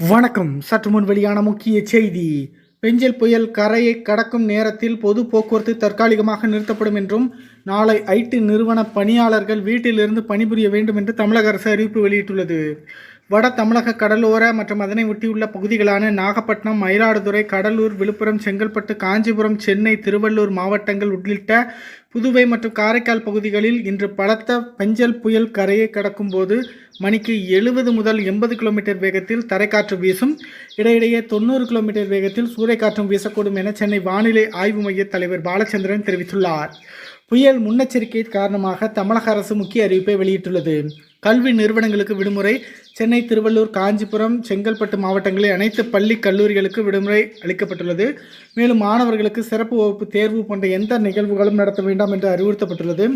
வணக்கம். சற்று முன் வெளியான முக்கிய செய்தி. பெஞ்சல் புயல் கரையை கடக்கும் நேரத்தில் பொது போக்குவரத்து தற்காலிகமாக நிறுத்தப்படும் என்றும் நாளை ஐடி நிறுவன பணியாளர்கள் வீட்டிலிருந்து பணிபுரிய வேண்டும் என்று தமிழக அரசு அறிவிப்பு வெளியிட்டுள்ளது. வட தமிழக கடலோர மற்றும் அதனை ஒட்டியுள்ள பகுதிகளான நாகப்பட்டினம் மயிலாடுதுறை கடலூர் விழுப்புரம் செங்கல்பட்டு காஞ்சிபுரம் சென்னை திருவள்ளூர் மாவட்டங்கள் உள்ளிட்ட புதுவை மற்றும் காரைக்கால் பகுதிகளில் இன்று பலத்த பெஞ்சல் புயல் கரையை கடக்கும் போது மணிக்கு எழுபது முதல் எண்பது கிலோமீட்டர் வேகத்தில் தரைக்காற்று வீசும். இடையிடையே தொண்ணூறு கிலோமீட்டர் வேகத்தில் சூறைக்காற்றும் வீசக்கூடும் என சென்னை வானிலை ஆய்வு மைய தலைவர் பாலச்சந்திரன் தெரிவித்துள்ளார். புயல் முன்னெச்சரிக்கை காரணமாக தமிழக அரசு முக்கிய அறிவிப்பை வெளியிட்டுள்ளது. கல்வி நிறுவனங்களுக்கு விடுமுறை சென்னை திருவள்ளூர் காஞ்சிபுரம் செங்கல்பட்டு மாவட்டங்களில் அனைத்து பள்ளி கல்லூரிகளுக்கு விடுமுறை அளிக்கப்பட்டுள்ளது. மேலும் மாணவர்களுக்கு சிறப்பு வகுப்பு தேர்வு போன்ற எந்த நிகழ்வுகளும் நடத்த வேண்டாம் என்று அறிவுறுத்தப்பட்டுள்ளது.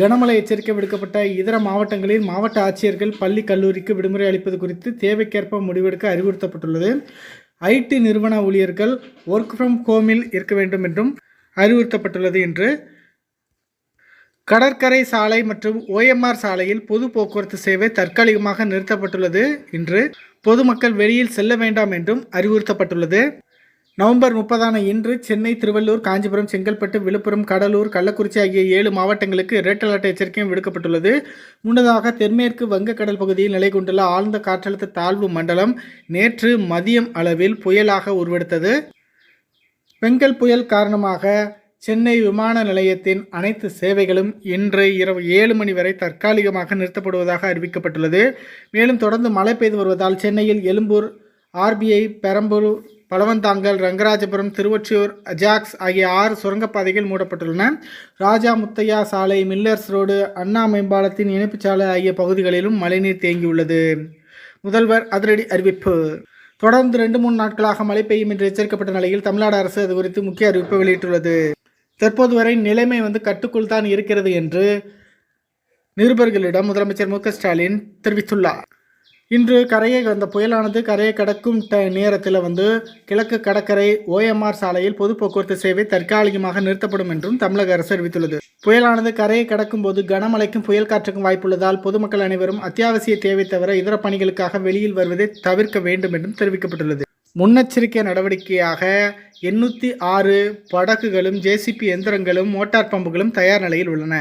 கனமழை எச்சரிக்கை விடுக்கப்பட்ட இதர மாவட்டங்களில் மாவட்ட ஆட்சியர்கள் பள்ளி கல்லூரிக்கு விடுமுறை அளிப்பது குறித்து தேவைக்கேற்ப முடிவெடுக்க அறிவுறுத்தப்பட்டுள்ளது. ஐடி நிறுவன ஊழியர்கள் ஒர்க் ஃப்ரம் ஹோமில் இருக்க வேண்டும் என்றும் அறிவுறுத்தப்பட்டுள்ளது என்று கடற்கரை சாலை மற்றும் ஓஎம்ஆர் சாலையில் பொது போக்குவரத்து சேவை தற்காலிகமாக நிறுத்தப்பட்டுள்ளது இன்று பொதுமக்கள் வெளியில் செல்ல வேண்டாம் என்றும் அறிவுறுத்தப்பட்டுள்ளது. நவம்பர் முப்பதான இன்று சென்னை திருவள்ளூர் காஞ்சிபுரம் செங்கல்பட்டு விழுப்புரம் கடலூர் கள்ளக்குறிச்சி ஆகிய ஏழு மாவட்டங்களுக்கு ரெட் அலர்ட் எச்சரிக்கையும் விடுக்கப்பட்டுள்ளது. முன்னதாக தென்மேற்கு வங்கக்கடல் பகுதியில் நிலை கொண்டுள்ள ஆழ்ந்த காற்றழுத்த தாழ்வு மண்டலம் நேற்று மதியம் அளவில் புயலாக உருவெடுத்தது. பெங்கல் புயல் காரணமாக சென்னை விமான நிலையத்தின் அனைத்து சேவைகளும் இன்று இரவு ஏழு மணி வரை தற்காலிகமாக நிறுத்தப்படுவதாக அறிவிக்கப்பட்டுள்ளது. மேலும் தொடர்ந்து மழை பெய்து வருவதால் சென்னையில் எழும்பூர் ஆர்பிஐ பெரம்பூர் பழவந்தாங்கல் ரங்கராஜபுரம் திருவொற்றியூர் அஜாக்ஸ் ஆகிய ஆறு சுரங்கப்பாதைகள் மூடப்பட்டுள்ளன. ராஜா முத்தையா சாலை மில்லர்ஸ் ரோடு அண்ணா மேம்பாலத்தின் இணைப்புச் சாலை ஆகிய பகுதிகளிலும் மழைநீர் தேங்கியுள்ளது. முதல்வர் அதிரடி அறிவிப்பு. தொடர்ந்து ரெண்டு மூணு நாட்களாக மழை பெய்யும் என்று எச்சரிக்கப்பட்ட நிலையில் தமிழ்நாடு அரசு அது குறித்து முக்கிய அறிவிப்பு வெளியிட்டுள்ளது. தற்போது வரை நிலைமை வந்து கட்டுக்குள் தான் இருக்கிறது என்று நிருபர்களிடம் முதலமைச்சர் மு ஸ்டாலின் தெரிவித்துள்ளார். இன்று கரையை அந்த புயலானது கரையை கடக்கும் ட நேரத்தில் வந்து கிழக்கு கடற்கரை ஓஎம்ஆர் சாலையில் பொது போக்குவரத்து சேவை தற்காலிகமாக நிறுத்தப்படும் என்றும் தமிழக அரசு அறிவித்துள்ளது. புயலானது கரையை கடக்கும் போது கனமழைக்கும் புயல் காற்றுக்கும் வாய்ப்புள்ளதால் பொதுமக்கள் அனைவரும் அத்தியாவசிய தேவை தவிர இதர பணிகளுக்காக வெளியில் வருவதை தவிர்க்க வேண்டும் என்றும் தெரிவிக்கப்பட்டுள்ளது. முன்னெச்சரிக்கை நடவடிக்கையாக எண்ணூற்றி ஆறு படகுகளும் ஜேசிபி எந்திரங்களும் மோட்டார் பம்புகளும் தயார் நிலையில் உள்ளன.